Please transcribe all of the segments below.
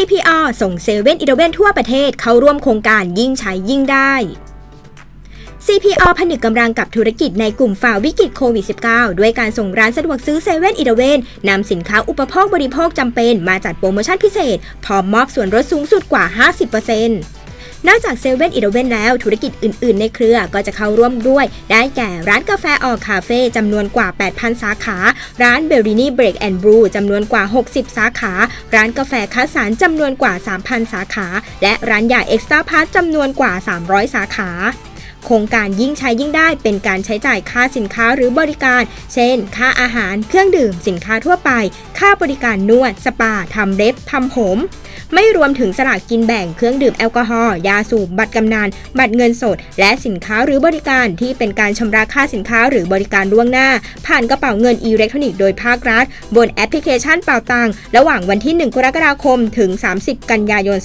CPR ส่งเซเว่นอีเลเวนทั่วประเทศเข้าร่วมโครงการยิ่งใช้ยิ่งได้ CPR ผนึกกำลังกับธุรกิจในกลุ่มฝ่าวิกฤตโควิด -19 ด้วยการส่งร้านสะดวกซื้อเซเว่นอีเลเวนนำสินค้าอุปโภคบริโภคจำเป็นมาจัดโปรโมชั่นพิเศษ พร้อมมอบส่วนลดสูงสุดกว่า 50%นอกจากเซเว่นอีเลเวนแล้วธุรกิจอื่น ๆ ในเครือก็จะเข้าร่วมด้วย ได้แก่ร้านกาแฟออคาเฟ่จำนวนกว่า 8,000 สาขา ร้านเบลลินี่เบรกแอนด์บรูจำนวนกว่า 60 สาขา ร้านกาแฟคัสสารจำนวนกว่า 3,000 สาขา และร้านยาเอ็กซ์ตร้าพาร์จำนวนกว่า 300 สาขา โครงการยิ่งใช้ยิ่งได้เป็นการใช้จ่ายค่าสินค้าหรือบริการ เช่น ค่าอาหาร เครื่องดื่ม สินค้าทั่วไป ค่าบริการนวด สปา ทำเล็บ ทำผม ไม่รวมถึงสลากกินแบ่ง เครื่องดื่มแอลกอฮอล์ ยาสูบ บัตรกำนัน บัตรเงินสด และสินค้าหรือบริการที่เป็นการชำระค่าสินค้าหรือบริการล่วงหน้า ผ่านกระเป๋าเงินอิเล็กทรอนิกส์โดยภาครัฐ บนแอปพลิเคชันเป่าตังระหว่างวันที่ 1 กรกฎาคม ถึง 30 กันยายน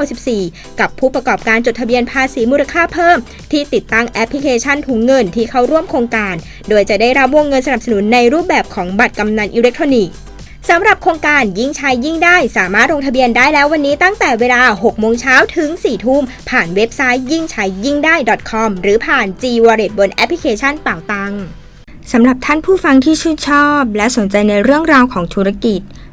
2564 กับผู้ประกอบการจดทะเบียนภาษีมูลค่าเพิ่มที่ติดตั้งแอปพลิเคชันถุงเงินที่เข้าร่วมโครงการ โดยจะได้รับวงเงินสนับสนุนในรูปแบบของบัตรกำนันอิเล็กทรอนิกส์สำหรับโครงการยิ่งใช้ยิ่งได้สามารถลงทะเบียนได้แล้ววันนี้ตั้งแต่เวลา 6 โมงเช้าถึง 4 ทุ่ม ผ่านเว็บไซต์ยิ่งใช้ยิ่งได้ .com หรือผ่าน G Wallet บนแอปพลิเคชันเป่าตังสำหรับท่านผู้ฟังที่ชื่นชอบ และสนใจในเรื่องราวของธุรกิจ